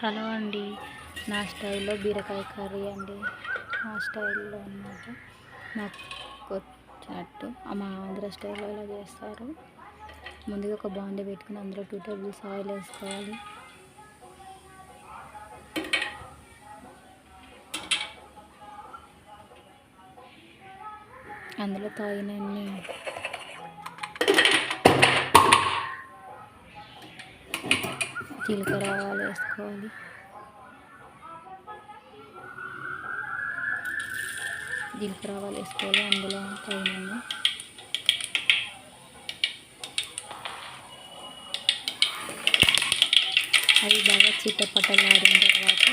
Hello అండి. నా స్టైల్లో బీరకాయ కర్రీ అండి. నా స్టైల్లో అన్నమాట. నాకు వచ్చినట్టు మా ఆంధ్ర స్టైల్లో ఇలా చేస్తారు? ముందుగా ఒక బాండీ పెట్టుకుని అందులో టూ టేబుల్స్ ఆయిల్ వేసుకోవాలి. అందులో తాగినన్ని జీలకర్ర ఆవాలు వేసుకోవాలి. జీలకర్ర ఆవాలు వేసుకోవాలి అందులో తగినన్ని అవి బాగా చిట్టపట్టలాడిన తర్వాత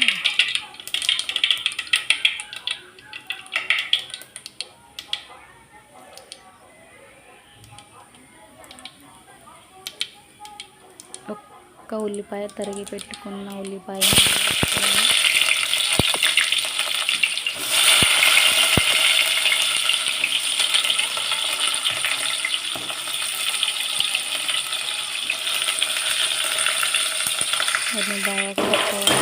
ఒక్క ఉల్లిపాయ తరిగి పెట్టుకున్న ఉల్లిపాయ వేసుకోవాలి. వాటిని బాగా కలుపుకోవాలి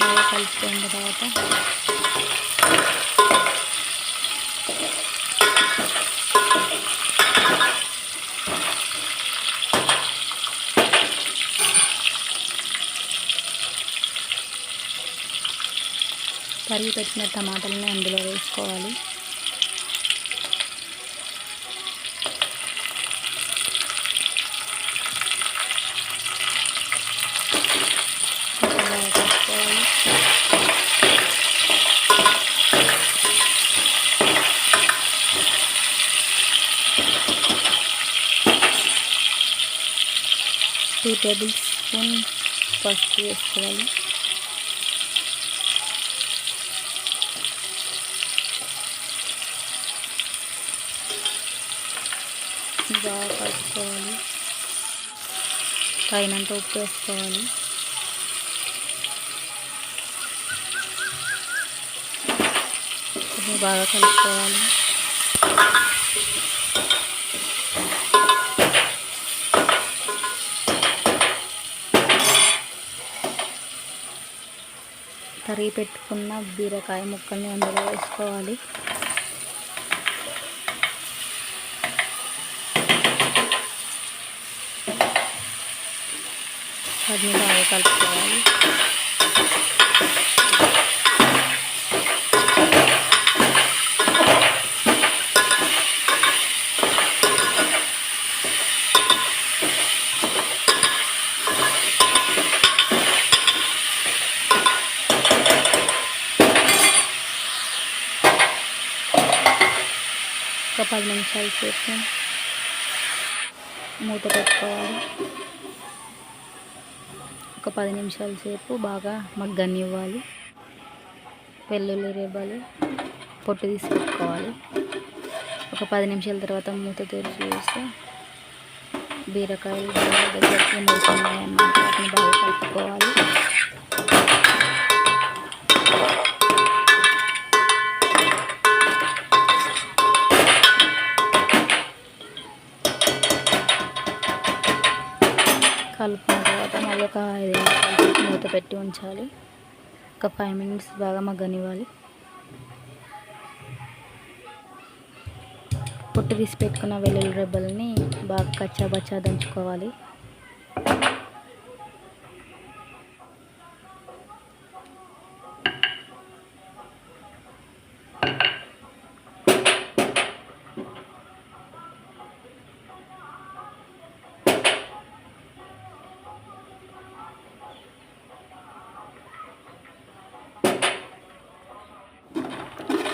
బాగా కలుపుకున్న తర్వాత తరిగి పెట్టిన టమాటాలని అందులో వేసుకోవాలి. టూ టేబుల్ స్పూన్ పసుపు వేసుకోవాలి. బాగా కలుపుకోవాలి తగినంత ఉప్పు వేసుకోవాలి ఇది బాగా కలుపుకోవాలి తరిగి పెట్టుకున్న బీరకాయ ముక్కల్ని అందులో వేసుకోవాలి వాటిని బాగా కలుపుకోవాలి ఒక పది నిమిషాల సేపు మూత పెట్టుకోవాలి ఒక పది నిమిషాల సేపు బాగా మగ్గనివ్వాలి. వెల్లుల్లి రేబలు పొట్టు తీసి పెట్టుకోవాలి. ఒక పది నిమిషాల తర్వాత మూత తెరిచి చూస్తే బీరకాయలు బాగా దగ్గరికి వాటిని బాగా కలుపుకోవాలి. కలుపు తర్వాత మళ్ళీ ఒక ఐదు మూత పెట్టి ఉంచాలి. ఒక ఫైవ్ మినిట్స్ బాగా మగ్గనివ్వాలి. పొట్టు తీసి పెట్టుకున్న వెల్లుల్లి రెబ్బల్ని బాగా కచ్చాబచ్చా దంచుకోవాలి.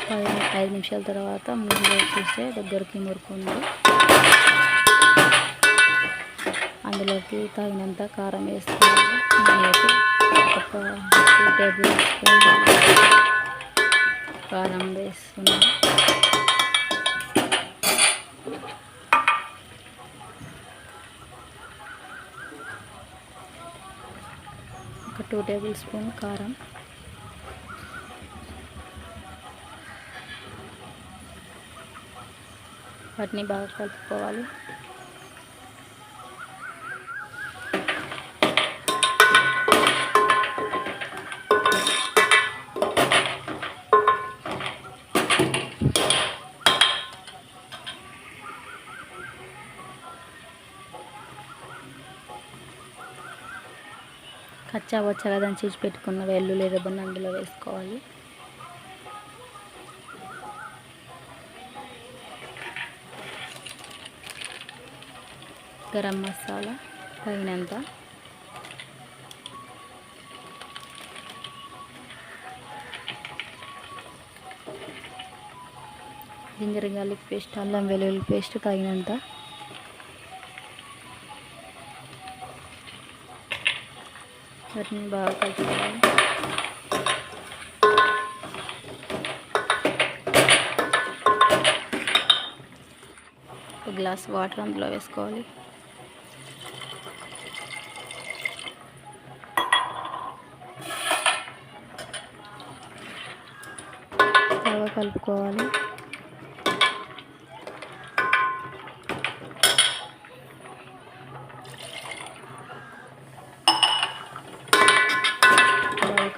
పది ఐదు నిమిషాల తర్వాత మూడు చూస్తే దగ్గరికి మురుకుంది. అందులోకి తగినంత కారం వేసుకోవాలి నేనైతే ఒక టూ టేబుల్ స్పూన్ కారం వేస్తున్నాను ఒక టూ టేబుల్ స్పూన్ కారం వాటిని బాగా కలుపుకోవాలి. కచ్చా వచ్చగా దాన్ని చేసి పెట్టుకున్న వెల్లుల్లి రెబ్బను అందులో వేసుకోవాలి. గరం మసాలా తగినంత. జింజర్ గార్లిక్ పేస్ట్ అల్లం వెల్లుల్లి పేస్ట్ తగినంత. వాటిని బాగా కలుపుకోవాలి. ఒక గ్లాస్ వాటర్ అందులో వేసుకోవాలి బాగా కలుపుకోవాలి.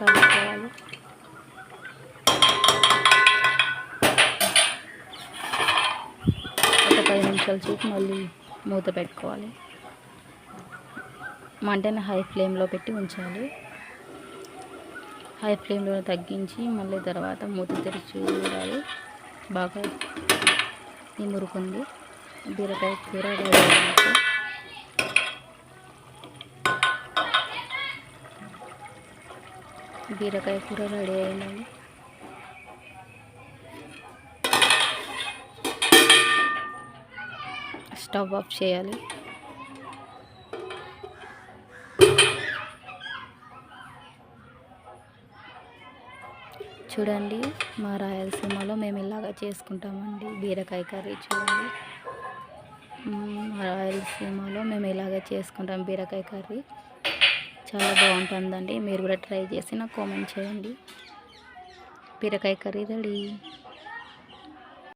కలుపుకోవాలి. ఒక పది నిమిషాల చూసి మళ్ళీ మూత పెట్టుకోవాలి. మంటను హై ఫ్లేమ్లో పెట్టి ఉంచాలి. హై ఫ్లేమ్లో తగ్గించి మళ్ళీ తర్వాత మూత తెరిచి చూడాలి. బాగా నిమురుకుంది. బీరకాయ కూర రెడీ బీరకాయ కూర రెడీ అయిందండి స్టవ్ ఆఫ్ చేయాలి. చూడండి మా రాయలసీమలో మేము ఇలాగ చేసుకుంటామండి. బీరకాయ కర్రీ చూడండి. మా రాయలసీమలో మేము ఇలాగ చేసుకుంటాం బీరకాయ కర్రీ. చాలా బాగుంటుందండి. మీరు కూడా ట్రై చేసి నాకు కామెంట్ చేయండి. బీరకాయ కర్రీ రెడీ.